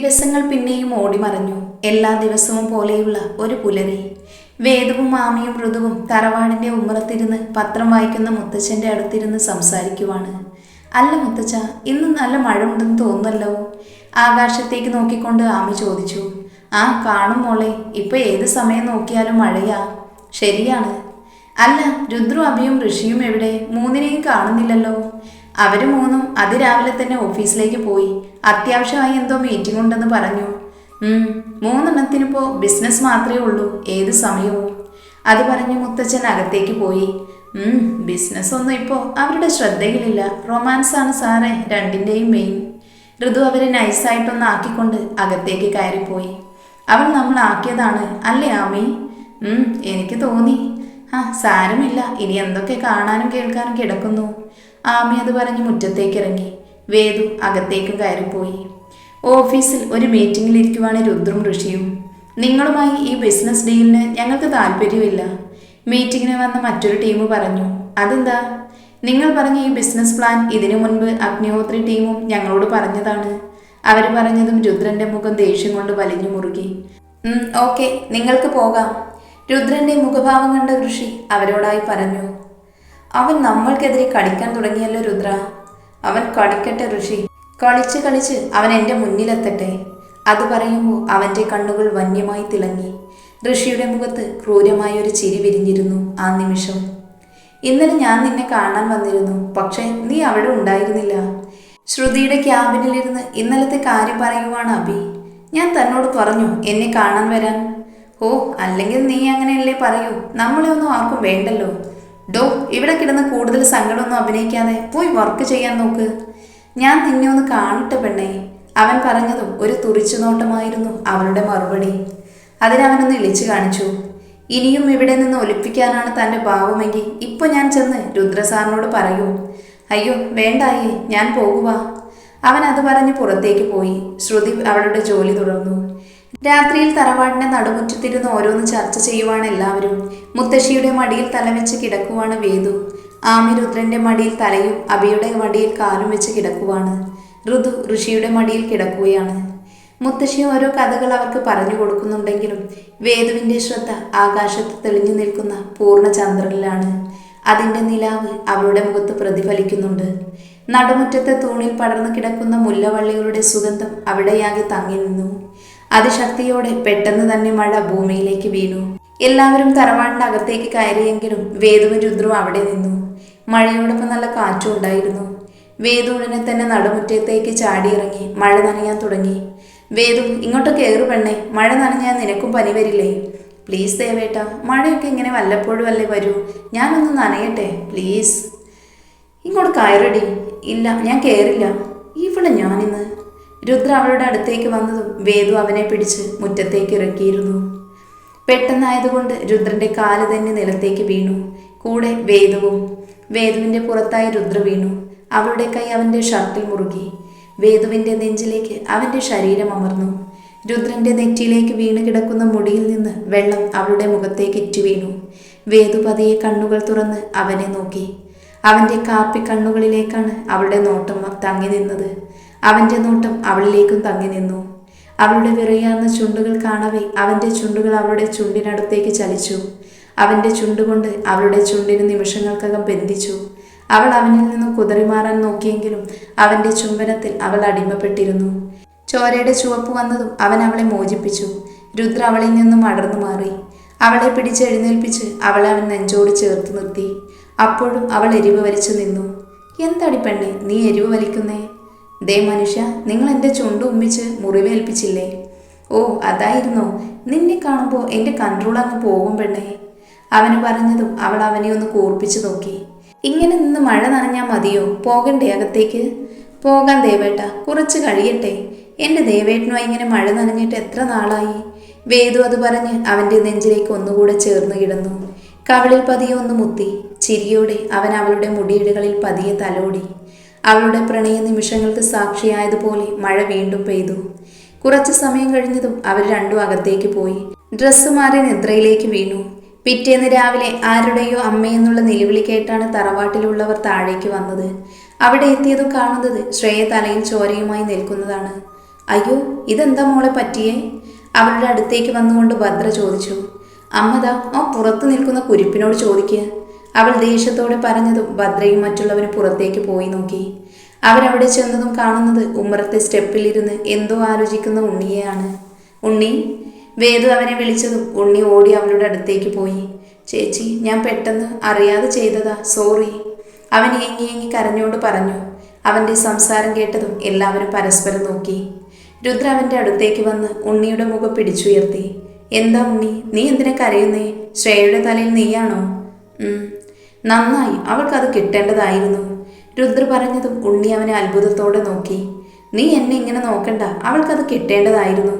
ദിവസങ്ങൾ പിന്നെയും ഓടിമറഞ്ഞു എല്ലാ ദിവസവും പോലെയുള്ള ഒരു പുലരി. വേദവും മാമിയും മൃദുവും തറവാടിന്റെ ഉമ്മറത്തിരുന്ന് പത്രം വായിക്കുന്ന മുത്തച്ഛന്റെ അടുത്തിരുന്ന് സംസാരിക്കുവാണ്. അല്ല മുത്തച്ഛ ഇന്ന് നല്ല മഴ ഉണ്ടെന്ന് തോന്നുന്നല്ലോ? ആകാശത്തേക്ക് നോക്കിക്കൊണ്ട് ആമി ചോദിച്ചു. ആ കാണും മോളെ. ഇപ്പൊ ഏത് സമയം നോക്കിയാലും മഴയാ. ശരിയാണ്. അല്ല രുദ്രു അഭിയും ഋഷിയും എവിടെ? മൂന്നിനെയും കാണുന്നില്ലല്ലോ. അവർ മൂന്നും അതിരാവിലെ തന്നെ ഓഫീസിലേക്ക് പോയി. അത്യാവശ്യമായി എന്തോ മീറ്റിംഗ് ഉണ്ടെന്ന് പറഞ്ഞു. മൂന്നെണ്ണത്തിനിപ്പോൾ മൂന്നെണ്ണത്തിനിപ്പോ ബിസിനസ് മാത്രമേ ഉള്ളൂ ഏത് സമയവും. അത് പറഞ്ഞ് മുത്തച്ഛൻ അകത്തേക്ക് പോയി. ബിസിനസ് ഒന്നും ഇപ്പോ അവരുടെ ശ്രദ്ധയിലില്ല. റൊമാൻസ് ആണ് സാറേ രണ്ടിന്റെയും മെയിൻ ഋതു അവരെ നൈസായിട്ടൊന്ന് ആക്കിക്കൊണ്ട് അകത്തേക്ക് കയറിപ്പോയി. അവൻ നമ്മൾ ആക്കിയതാണ് അല്ലേ ആമി? എനിക്ക് തോന്നി. ആ സാരമില്ല ഇനി എന്തൊക്കെ കാണാനും കേൾക്കാനും കിടക്കുന്നു. ആമി അത് പറഞ്ഞ് മുറ്റത്തേക്ക് ഇറങ്ങി വേദു അകത്തേക്ക് കയറിപ്പോയി. ഓഫീസിൽ ഒരു മീറ്റിംഗിൽ ഇരിക്കുവാണ് രുദ്രും ഋഷിയും. നിങ്ങളുമായി ഈ ബിസിനസ് ഡീലിന് ഞങ്ങൾക്ക് താല്പര്യമില്ല. മീറ്റിങ്ങിന് വന്ന മറ്റൊരു ടീം പറഞ്ഞു അതെന്താ? നിങ്ങൾ പറഞ്ഞ ഈ ബിസിനസ് പ്ലാൻ ഇതിനു മുൻപ് അഗ്നിഹോത്രി ടീമും ഞങ്ങളോട് പറഞ്ഞതാണ്. അവർ പറഞ്ഞതും രുദ്രന്റെ മുഖം ദേഷ്യം കൊണ്ട് വലിഞ്ഞു മുറുകി. ഓക്കെ നിങ്ങൾക്ക് പോകാം. രുദ്രന്റെ മുഖഭാവം കണ്ട ഋഷി അവരോടായി പറഞ്ഞു അവൻ നമ്മൾക്കെതിരെ കടിക്കാൻ തുടങ്ങിയല്ലോ രുദ്ര. അവൻ കടിക്കട്ടെ ഋഷി. കളിച്ച് കളിച്ച് അവൻ എന്റെ മുന്നിലെത്തട്ടെ. അത് പറയുമ്പോൾ അവന്റെ കണ്ണുകൾ വന്യമായി തിളങ്ങി. ഋഷിയുടെ മുഖത്ത് ക്രൂരമായ ഒരു ചിരി വിരിഞ്ഞിരുന്നു ആ നിമിഷം. ഇന്നലെ ഞാൻ നിന്നെ കാണാൻ വന്നിരുന്നു പക്ഷേ നീ അവിടെ ഉണ്ടായിരുന്നില്ല. ശ്രുതിയുടെ ക്യാബിനിലിരുന്ന് ഇന്നലത്തെ കാര്യം പറയുവാണ് അബി ഞാൻ തന്നോട് പറഞ്ഞു എന്നെ കാണാൻ വരാൻ. ഓ അല്ലെങ്കിൽ നീ അങ്ങനെയല്ലേ പറയൂ? നമ്മളെ ഒന്നും ആർക്കും വേണ്ടല്ലോ. ഡോ ഇവിടെ കിടന്ന് കൂടുതൽ സങ്കടമൊന്നും അഭിനയിക്കാതെ പോയി വർക്ക് ചെയ്യാൻ നോക്ക്. ഞാൻ നിന്നെ ഒന്ന് കാണട്ടെ പെണ്ണേ. അവൻ പറഞ്ഞതും ഒരു തുറിച്ചു നോട്ടമായിരുന്നു അവളുടെ മറുപടി. അതിനവനൊന്ന് ഇളിച്ചു കാണിച്ചു. ഇനിയും ഇവിടെ നിന്ന് ഒലിപ്പിക്കാനാണ് തന്റെ ഭാവമെങ്കിൽ ഇപ്പൊ ഞാൻ ചെന്ന് രുദ്രസാറിനോട് പറയൂ. അയ്യോ വേണ്ടായേ ഞാൻ പോകുക അവൻ അത് പറഞ്ഞ് പുറത്തേക്ക് പോയി. ശ്രുതി അവളുടെ ജോലി തുടർന്നു. രാത്രിയിൽ തറവാടിന്റെ നടുമുറ്റത്തിരുന്ന് ഓരോന്ന് ചർച്ച ചെയ്യുവാണ് എല്ലാവരും. മുത്തശ്ശിയുടെ മടിയിൽ തലവെച്ച് കിടക്കുവാണ് വേദു. ആമി രുദ്രന്റെ മടിയിൽ തലയും അബിയുടെ മടിയിൽ കാലും വെച്ച് കിടക്കുവാണ്. ഋതു ഋഷിയുടെ മടിയിൽ കിടക്കുകയാണ്. മുത്തശ്ശി ഓരോ കഥകൾ അവർക്ക് പറഞ്ഞു കൊടുക്കുന്നുണ്ടെങ്കിലും വേദുവിന്റെ ശ്രദ്ധ ആകാശത്ത് തെളിഞ്ഞു നിൽക്കുന്ന പൂർണ ചന്ദ്രനിലാണ്. അതിന്റെ നിലാവ് അവളുടെ മുഖത്ത് പ്രതിഫലിക്കുന്നുണ്ട്. നടുമുറ്റത്തെ തൂണിൽ പടർന്നു കിടക്കുന്ന മുല്ലവള്ളികളുടെ സുഗന്ധം അവിടെയാകെ തങ്ങി നിന്നു. അതിശക്തിയോടെ പെട്ടെന്ന് തന്നെ മഴ ഭൂമിയിലേക്ക് വീണു. എല്ലാവരും തറവാടിന്റെ അകത്തേക്ക് കയറിയെങ്കിലും വേദുവും രുദ്രവും അവിടെ നിന്നു. മഴയോടൊപ്പം നല്ല കാറ്റും ഉണ്ടായിരുന്നു. വേദു ഉടനെ തന്നെ നടുമുറ്റത്തേക്ക് ചാടിയിറങ്ങി മഴ നനയാൻ തുടങ്ങി. വേദു ഇങ്ങോട്ട് കയറു പെണ്ണേ മഴ നനഞ്ഞാൽ നിനക്കും പനി വരില്ലേ? പ്ലീസ് ദേവേട്ട മഴയൊക്കെ ഇങ്ങനെ വല്ലപ്പോഴും അല്ലേ വരൂ? ഞാനൊന്ന് നനയട്ടെ പ്ലീസ്. ഇങ്ങോട്ട് കയറടി. ഇല്ല ഞാൻ കയറില്ല ഇവിടെ ഞാനിന്ന് രുദ്ര അവളുടെ അടുത്തേക്ക് വന്നതും വേദു അവനെ പിടിച്ച് മുറ്റത്തേക്ക് ഇറക്കിയിരുന്നു. പെട്ടെന്നായതുകൊണ്ട് രുദ്രന്റെ കാൽ തന്നെ നിലത്തേക്ക് വീണു. കൂടെ വേദുവും വേദുവിന്റെ പുറത്തായി രുദ്ര വീണു. അവളുടെ കൈ അവന്റെ ഷർട്ടിൽ മുറുകി. വേദുവിന്റെ നെഞ്ചിലേക്ക് അവന്റെ ശരീരം അമർന്നു. രുദ്രന്റെ നെറ്റിയിലേക്ക് വീണ് കിടക്കുന്ന മുടിയിൽ നിന്ന് വെള്ളം അവളുടെ മുഖത്തേക്ക് ഇറ്റു വീണു. വേദു പതിയെ കണ്ണുകൾ തുറന്ന് അവനെ നോക്കി. അവന്റെ കാപ്പി കണ്ണുകളിലേക്കാണ് അവളുടെ നോട്ടം തങ്ങി നിന്നത്. അവന്റെ നോട്ടം അവളിലേക്കും തങ്ങി നിന്നു. അവളുടെ വിറയാർന്ന ചുണ്ടുകൾ കാണവേ അവന്റെ ചുണ്ടുകൾ അവളുടെ ചുണ്ടിനടുത്തേക്ക് ചലിച്ചു. അവന്റെ ചുണ്ടുകൊണ്ട് അവളുടെ ചുണ്ടിന് നിമിഷങ്ങൾക്കകം ബന്ധിച്ചു. അവൾ അവനിൽ നിന്ന് കുതറിമാറാൻ നോക്കിയെങ്കിലും അവന്റെ ചുംബനത്തിൽ അവൾ അടിമപ്പെട്ടിരുന്നു. ചോരയുടെ ചുവപ്പ് വന്നതും അവൻ അവളെ മോചിപ്പിച്ചു. രുദ്ര അവളിൽ നിന്നും അടർന്നു മാറി. അവളെ പിടിച്ച് എഴുന്നേൽപ്പിച്ച് അവളെ അവൻ നെഞ്ചോട് ചേർത്ത് നിർത്തി. അപ്പോഴും അവൾ എരിവ് വലിച്ചു നിന്നു. എന്തടി പെണ്ണെ നീ എരിവ് വലിക്കുന്നേ? ദേ മനുഷ്യ നിങ്ങൾ എന്റെ ചുണ്ട് ഉമ്മിച്ച് മുറിവേൽപ്പിച്ചില്ലേ? ഓ അതായിരുന്നു. നിന്നെ കാണുമ്പോൾ എന്റെ കൺട്രോൾ അങ്ങ് പോകും പെണ്ണേ. അവന് പറഞ്ഞതും അവൾ അവനെ ഒന്ന് കൂർപ്പിച്ചു നോക്കി. ഇങ്ങനെ നിന്ന് മഴ നനഞ്ഞാൽ മതിയോ? പോകണ്ടേ അകത്തേക്ക്? പോകാൻ ദേവേട്ട കുറച്ച് കഴിയട്ടെ. എന്റെ ദേവേട്ടനുമായി ഇങ്ങനെ മഴ നനഞ്ഞിട്ട് എത്ര നാളായി? വേദു അത് പറഞ്ഞ് അവന്റെ നെഞ്ചിലേക്ക് ഒന്നുകൂടെ ചേർന്ന് കിടന്നു. കവളിൽ പതിയെ ഒന്ന് മുത്തി. ചിരിയോടെ അവൻ അവളുടെ മുടിയിടുകളിൽ പതിയെ തലോടി. അവളുടെ പ്രണയ നിമിഷങ്ങൾക്ക് സാക്ഷിയായതുപോലെ മഴ വീണ്ടും പെയ്തു. കുറച്ചു സമയം കഴിഞ്ഞതും അവർ രണ്ടും അകത്തേക്ക് പോയി. ഡ്രസ്സ് മാറി നിദ്രയിലേക്ക് വീണു. പിറ്റേന്ന് രാവിലെ ആരുടെയോ അമ്മയെന്നുള്ള നിലവിളി കേട്ടാണ് തറവാട്ടിലുള്ളവർ താഴേക്ക് വന്നത്. അവിടെ എത്തിയതും കാണുന്നത് ശ്രേയ തലയിൽ ചോരയുമായി നിൽക്കുന്നതാണ്. അയ്യോ ഇതെന്താ മോളെ പറ്റിയേ? അവളുടെ അടുത്തേക്ക് വന്നുകൊണ്ട് ഭദ്ര ചോദിച്ചു. അമ്മതാ ആ പുറത്ത് നിൽക്കുന്ന കുരിപ്പിനോട് ചോദിക്കുക അവൾ ദേഷ്യത്തോടെ പറഞ്ഞതും ഭദ്രയും മറ്റുള്ളവരും പുറത്തേക്ക് പോയി നോക്കി. അവരവിടെ ചെന്നതും കാണുന്നത് ഉമ്മറത്തെ സ്റ്റെപ്പിലിരുന്ന് എന്തോ ആലോചിക്കുന്ന ഉണ്ണിയെയാണ്. ഉണ്ണി വേദു അവനെ വിളിച്ചതും ഉണ്ണി ഓടി അവളുടെ അടുത്തേക്ക് പോയി. ചേച്ചി ഞാൻ പെട്ടെന്ന് അറിയാതെ ചെയ്തതാ സോറി. അവൻ ഏങ്ങി ഏങ്ങി കരഞ്ഞോണ്ട് പറഞ്ഞു. അവന്റെ സംസാരം കേട്ടതും എല്ലാവരും പരസ്പരം നോക്കി. രുദ്ര അവന്റെ അടുത്തേക്ക് വന്ന് ഉണ്ണിയുടെ മുഖം പിടിച്ചുയർത്തി. എന്താ ഉണ്ണി? നീ എന്തിനാ കരയുന്നേ? ശ്രേയയുടെ തലയിൽ നീയാണോ. നന്നായി അവൾക്കത് കിട്ടേണ്ടതായിരുന്നു. രുദ്ര പറഞ്ഞതും ഉണ്ണി അവനെ അത്ഭുതത്തോടെ നോക്കി. നീ എന്നെ ഇങ്ങനെ നോക്കണ്ട അവൾക്കത് കിട്ടേണ്ടതായിരുന്നു.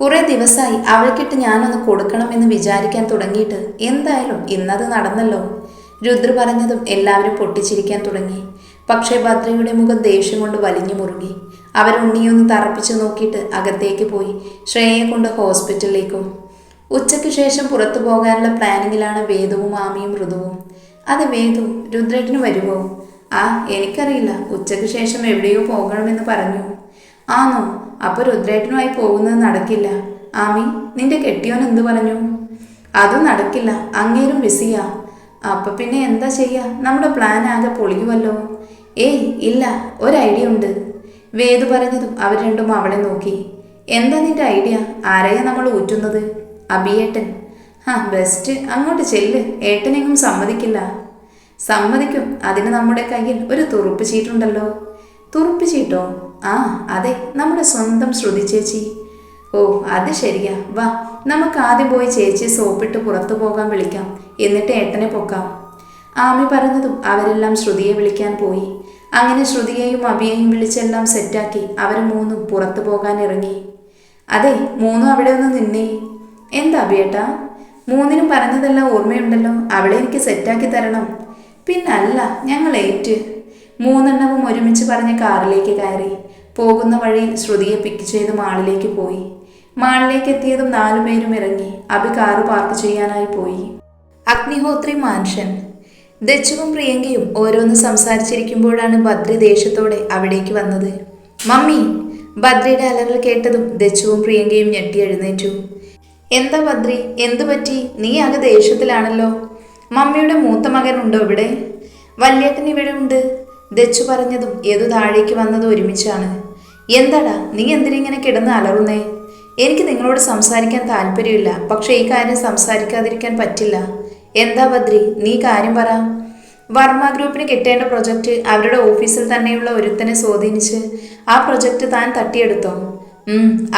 കുറെ ദിവസമായി അവൾക്കിട്ട് ഞാനൊന്ന് കൊടുക്കണമെന്ന് വിചാരിക്കാൻ തുടങ്ങിയിട്ട് എന്തായാലും ഇന്നത് നടന്നല്ലോ. രുദ്ര പറഞ്ഞതും എല്ലാവരും പൊട്ടിച്ചിരിക്കാൻ തുടങ്ങി. പക്ഷേ ഭദ്രയുടെ മുഖം ദേഷ്യം കൊണ്ട് വലിഞ്ഞു മുറുകി. അവരുണ്ണിയൊന്ന് തറപ്പിച്ചു നോക്കിയിട്ട് അകത്തേക്ക് പോയി ശ്രേയയെ കൊണ്ട് ഹോസ്പിറ്റലിലേക്കും. ഉച്ചയ്ക്ക് ശേഷം പുറത്തു പോകാനുള്ള പ്ലാനിങ്ങിലാണ് വേദവും ആമിയും ഋതുവും അത് വേദു രുദ്രേട്ടന് വരുമോ? ആ എനിക്കറിയില്ല. ഉച്ചയ്ക്ക് ശേഷം എവിടെയോ പോകണമെന്ന് പറഞ്ഞു. ആണോ അപ്പൊ രുദ്രേട്ടനുമായി പോകുന്നത് നടക്കില്ല. ആമി നിന്റെ കെട്ടിയോൻ എന്തു പറഞ്ഞു? അതും നടക്കില്ല. അങ്ങേരും ബിസിയാ. അപ്പൊ പിന്നെ എന്താ ചെയ്യാ? നമ്മുടെ പ്ലാൻ ആകെ പൊളിയുമല്ലോ. ഏയ് ഇല്ല ഒരു ഐഡിയ ഉണ്ട്. വേദു പറഞ്ഞതും അവർ രണ്ടും അവളെ നോക്കി. എന്താ നിന്റെ ഐഡിയ? ആരെയാ നമ്മൾ ഊറ്റുന്നത്? അബിയേട്ടൻ. ആ ബെസ്റ്റ്. അങ്ങോട്ട് ചെല്ല്. ഏട്ടനെങ്ങും സമ്മതിക്കില്ല. സമ്മതിക്കും. അതിന് നമ്മുടെ കയ്യിൽ ഒരു തുറുപ്പ് ചീട്ടുണ്ടല്ലോ. തുറുപ്പ് ചീട്ടോ? ആ അതെ. നമ്മുടെ സ്വന്തം ശ്രുതി ചേച്ചി. ഓ അത് ശരിയാ. വാ നമുക്ക് ആദ്യം പോയി ചേച്ചി സോപ്പിട്ട് പുറത്തു പോകാൻ വിളിക്കാം. എന്നിട്ട് ഏട്ടനെ പൊക്കാം. ആമി പറഞ്ഞതും അവരെല്ലാം ശ്രുതിയെ വിളിക്കാൻ പോയി. അങ്ങനെ ശ്രുതിയെയും അഭിയെയും വിളിച്ചെല്ലാം സെറ്റാക്കി അവർ മൂന്നും പുറത്തു പോകാൻ ഇറങ്ങി. അതെ മൂന്നും അവിടെ ഒന്ന് നിന്നേ. എന്താ അഭിയേട്ടാ മൂന്നിനും പറഞ്ഞതെല്ലാം ഓർമ്മയുണ്ടല്ലോ. അവളെ എനിക്ക് സെറ്റാക്കി തരണം. പിന്നല്ല ഞങ്ങൾ ഏറ്റ്. മൂന്നെണ്ണവും ഒരുമിച്ച് പറഞ്ഞ് കാറിലേക്ക് കയറി. പോകുന്ന വഴി ശ്രുതിയെ പിക്ക് ചെയ്ത് മാളിലേക്ക് പോയി. മാളിലേക്ക് എത്തിയതും നാലുപേരും ഇറങ്ങി. അഭി കാറ് പാർക്ക് ചെയ്യാനായി പോയി. അഗ്നിഹോത്രി മാൻഷൻ. ദച്ചുവും പ്രിയങ്കയും ഓരോന്ന് സംസാരിച്ചിരിക്കുമ്പോഴാണ് ബദ്രി ദേഷ്യത്തോടെ അവിടേക്ക് വന്നത്. മമ്മി ബദ്രിയുടെ അലറൽ കേട്ടതും ദച്ചുവും പ്രിയങ്കയും ഞെട്ടി എഴുന്നേറ്റു. എന്താ ബദ്രി എന്തു പറ്റി? നീ ആകെ ദേഷ്യത്തിലാണല്ലോ. മമ്മിയുടെ മൂത്ത ഉണ്ടോ ഇവിടെ? വല്യേട്ടൻ ഇവിടെ ഉണ്ട്. ദച്ചു പറഞ്ഞതും ഏതു താഴേക്ക് വന്നതും ഒരുമിച്ചാണ്. എന്താടാ നീ എന്തിനിങ്ങനെ കിടന്ന് അലറുന്നേ? എനിക്ക് നിങ്ങളോട് സംസാരിക്കാൻ താല്പര്യമില്ല പക്ഷേ ഈ കാര്യം സംസാരിക്കാതിരിക്കാൻ പറ്റില്ല. എന്താ ബദ്രി നീ കാര്യം പറ. വർമ്മ ഗ്രൂപ്പിന് കിട്ടേണ്ട പ്രൊജക്റ്റ് അവരുടെ ഓഫീസിൽ തന്നെയുള്ള ഒരുത്തനെ സ്വാധീനിച്ച് ആ പ്രൊജക്റ്റ് താൻ തട്ടിയെടുത്തോ?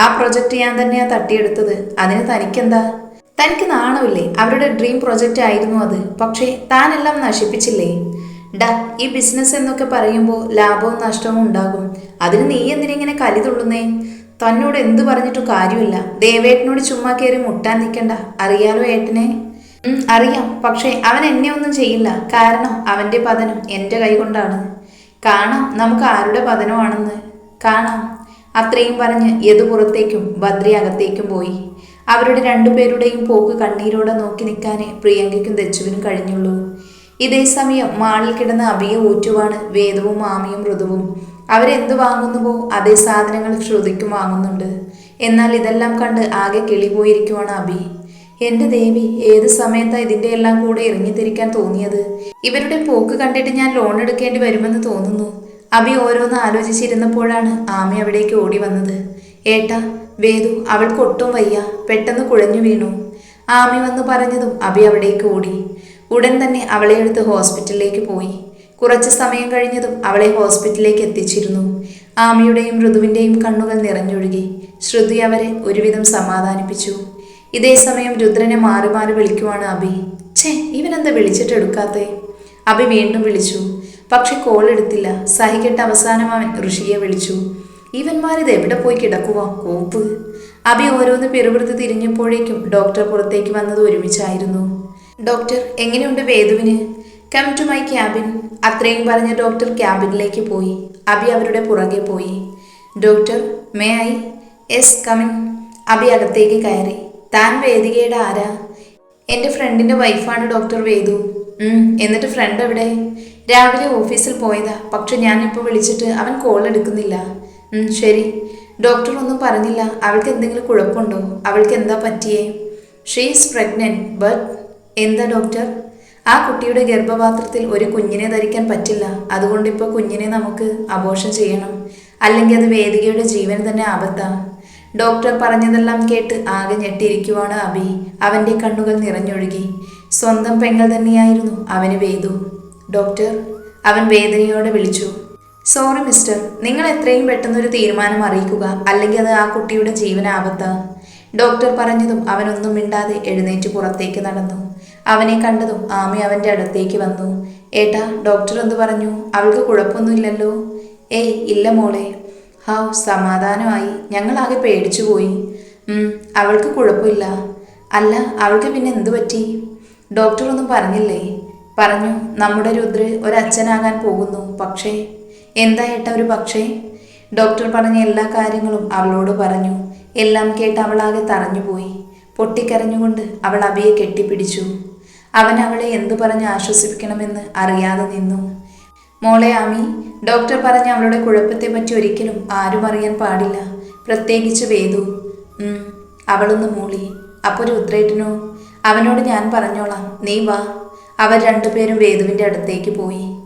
ആ പ്രൊജക്റ്റ് ഞാൻ തന്നെയാ തട്ടിയെടുത്തത്. അതിന് തനിക്കെന്താ? തനിക്ക് നാണമില്ലേ? അവരുടെ ഡ്രീം പ്രൊജക്റ്റ് ആയിരുന്നു അത്. പക്ഷേ താനെല്ലാം നശിപ്പിച്ചില്ലേ? ഡാ ഈ ബിസിനസ് എന്നൊക്കെ പറയുമ്പോൾ ലാഭവും നഷ്ടവും ഉണ്ടാകും. അതിന് നീ എന്തിനിങ്ങനെ കലി തുള്ളുന്നേ? തന്നോട് എന്തു പറഞ്ഞിട്ടും കാര്യമില്ല. ദേവേട്ടനോട് ചുമ്മാ കയറി മുട്ടാൻ നിൽക്കണ്ട അറിയാലോ ഏട്ടനെ? അറിയാം. പക്ഷേ അവൻ എന്നെ ഒന്നും ചെയ്യില്ല. കാരണം അവന്റെ പതനം എന്റെ കൈകൊണ്ടാണ്. കാണാം നമുക്ക് ആരുടെ പതനമാണെന്ന്. കാണാം. അത്രയും പറഞ്ഞ് യദു പുറത്തേക്കും ബദ്രി അകത്തേക്കും പോയി. അവരുടെ രണ്ടുപേരുടെയും പോക്ക് കണ്ണീരോടെ നോക്കി നിൽക്കാനേ പ്രിയങ്കയ്ക്കും ദച്ചുവിനും കഴിഞ്ഞുള്ളൂ. ഇതേ സമയം മാളിൽ കിടന്ന അഭിയ ഊറ്റുവാണ് വേദവും മാമിയും ഋതുവും. അവരെന്ത് വാങ്ങുന്നുവോ അതേ സാധനങ്ങൾ ശ്രുതിക്കും വാങ്ങുന്നുണ്ട്. എന്നാൽ ഇതെല്ലാം കണ്ട് ആകെ കിളി പോയിരിക്കുവാണ് അഭി എന്റെ ദേവി ഏത് സമയത്താ ഇതിന്റെ എല്ലാം കൂടെ ഇറങ്ങിത്തിരിക്കാൻ തോന്നിയത്? ഇവരുടെ പോക്ക് കണ്ടിട്ട് ഞാൻ ലോൺ എടുക്കേണ്ടി വരുമെന്ന് തോന്നുന്നു. അഭി ഓരോന്ന് ആലോചിച്ചിരുന്നപ്പോഴാണ് ആമി അവിടേക്ക് ഓടി വന്നത്. ഏട്ടാ വേദു അവൾക്ക് ഒട്ടും വയ്യ. പെട്ടെന്ന് കുഴഞ്ഞു വീണു. ആമി വന്ന് പറഞ്ഞതും അബി അവിടേക്ക് ഓടി. ഉടൻ തന്നെ അവളെ എടുത്ത് ഹോസ്പിറ്റലിലേക്ക് പോയി. കുറച്ച് സമയം കഴിഞ്ഞതും അവളെ ഹോസ്പിറ്റലിലേക്ക് എത്തിച്ചിരുന്നു. ആമിയുടെയും ഋതുവിന്റെയും കണ്ണുകൾ നിറഞ്ഞൊഴുകി. ശ്രുതി അവരെ ഒരുവിധം സമാധാനിപ്പിച്ചു. ഇതേ സമയം രുദ്രനെ മാറി മാറി വിളിക്കുവാണ് അഭി. ഛേ ഇവനെന്താ വിളിച്ചിട്ട് എടുക്കാത്തേ അഭി വീണ്ടും വിളിച്ചു. പക്ഷെ കോൾ എടുത്തില്ല. സഹികെട്ട് അവസാനം അവൻ ഋഷിയെ വിളിച്ചു. ഇവന്മാരിത് എവിടെ പോയി കിടക്കുവാ? കോപ്പ്. അഭി ഓരോന്ന് പിറുപിറുത്ത് തിരിഞ്ഞപ്പോഴേക്കും ഡോക്ടർ പുറത്തേക്ക് വന്നത് ഒരുമിച്ചായിരുന്നു. ഡോക്ടർ എങ്ങനെയുണ്ട് വേദുവിന്? കം ടു മൈ ക്യാബിൻ അത്രയും പറഞ്ഞ ഡോക്ടർ ക്യാബിനിലേക്ക് പോയി. അഭി അവരുടെ പുറകെ പോയി. Doctor may I S come in Abhi അകത്തേക്ക് കയറി. താൻ വേദികയുടെ ആരാ? എന്റെ ഫ്രണ്ടിന്റെ വൈഫാണ് ഡോക്ടർ വേദു. എന്നിട്ട് ഫ്രണ്ട് എവിടെ? രാവിലെ ഓഫീസിൽ പോയതാ. പക്ഷെ ഞാനിപ്പോൾ വിളിച്ചിട്ട് അവൻ കോൾ എടുക്കുന്നില്ല. ശരി. ഡോക്ടർ ഒന്നും പറഞ്ഞില്ല. അവൾക്ക് എന്തെങ്കിലും കുഴപ്പമുണ്ടോ? അവൾക്ക് എന്താ പറ്റിയേ? ഷീസ് പ്രഗ്നന്റ് ബട്ട് എന്താ ഡോക്ടർ ആ കുട്ടിയുടെ ഗർഭപാത്രത്തിൽ ഒരു കുഞ്ഞിനെ ധരിക്കാൻ പറ്റില്ല. അതുകൊണ്ട് ഇപ്പോൾ കുഞ്ഞിനെ നമുക്ക് അബോഷം ചെയ്യണം. അല്ലെങ്കിൽ അത് വേദികയുടെ ജീവൻ തന്നെ ആപത്താണ് ഡോക്ടർ പറഞ്ഞതെല്ലാം കേട്ട് ആകെ ഞെട്ടിയിരിക്കുവാണ് അബി അവന്റെ കണ്ണുകൾ നിറഞ്ഞൊഴുകി. സ്വന്തം പെങ്ങൾ തന്നെയായിരുന്നു. അവന് വേദു. ഡോക്ടർ അവൻ വേദനയോടെ വിളിച്ചു. സോറി മിസ്റ്റർ നിങ്ങൾ എത്രയും പെട്ടെന്നൊരു തീരുമാനം അറിയിക്കുക അല്ലെങ്കിൽ അത് ആ കുട്ടിയുടെ ജീവന് ആപത്താ ഡോക്ടർ പറഞ്ഞതും അവനൊന്നും മിണ്ടാതെ എഴുന്നേറ്റ് പുറത്തേക്ക് നടന്നു. അവനെ കണ്ടതും ആമി അവന്റെ അടുത്തേക്ക് വന്നു. ഏട്ടാ ഡോക്ടർ എന്ത് പറഞ്ഞു? അവൾക്ക് കുഴപ്പമൊന്നുമില്ലല്ലോ? ഏയ് ഇല്ല മോളെ. ഹൗ സമാധാനമായി. ഞങ്ങളാകെ പേടിച്ചു പോയി. അവൾക്ക് കുഴപ്പമില്ല. അല്ല അവൾക്ക് പിന്നെ എന്തു പറ്റി? ഡോക്ടർ ഒന്നും പറഞ്ഞില്ലേ? പറഞ്ഞു നമ്മുടെ രുദ്ര ഒരച്ഛനാകാൻ പോകുന്നു. പക്ഷേ എന്താ ഏട്ട ഒരു പക്ഷേ? ഡോക്ടർ പറഞ്ഞ എല്ലാ കാര്യങ്ങളും അവളോട് പറഞ്ഞു. എല്ലാം കേട്ട് അവളാകെ തറഞ്ഞുപോയി. പൊട്ടിക്കരഞ്ഞുകൊണ്ട് അവൾ അബിയെ കെട്ടിപ്പിടിച്ചു. അവൻ അവളെ എന്തു പറഞ്ഞ് ആശ്വസിപ്പിക്കണമെന്ന് അറിയാതെ നിന്നു. മോളെ ആമി ഡോക്ടർ പറഞ്ഞ അവളുടെ കുഴപ്പത്തെപ്പറ്റി ഒരിക്കലും ആരും അറിയാൻ പാടില്ല. പ്രത്യേകിച്ച് വേദു. അവളൊന്ന് മൂളി. അപ്പോൾ രുദ്രേട്ടനോ? അവനോട് ഞാൻ പറഞ്ഞോളാം. നീ വാ. അവർ രണ്ടുപേരും വേദുവിന്റെ അടുത്തേക്ക് പോയി.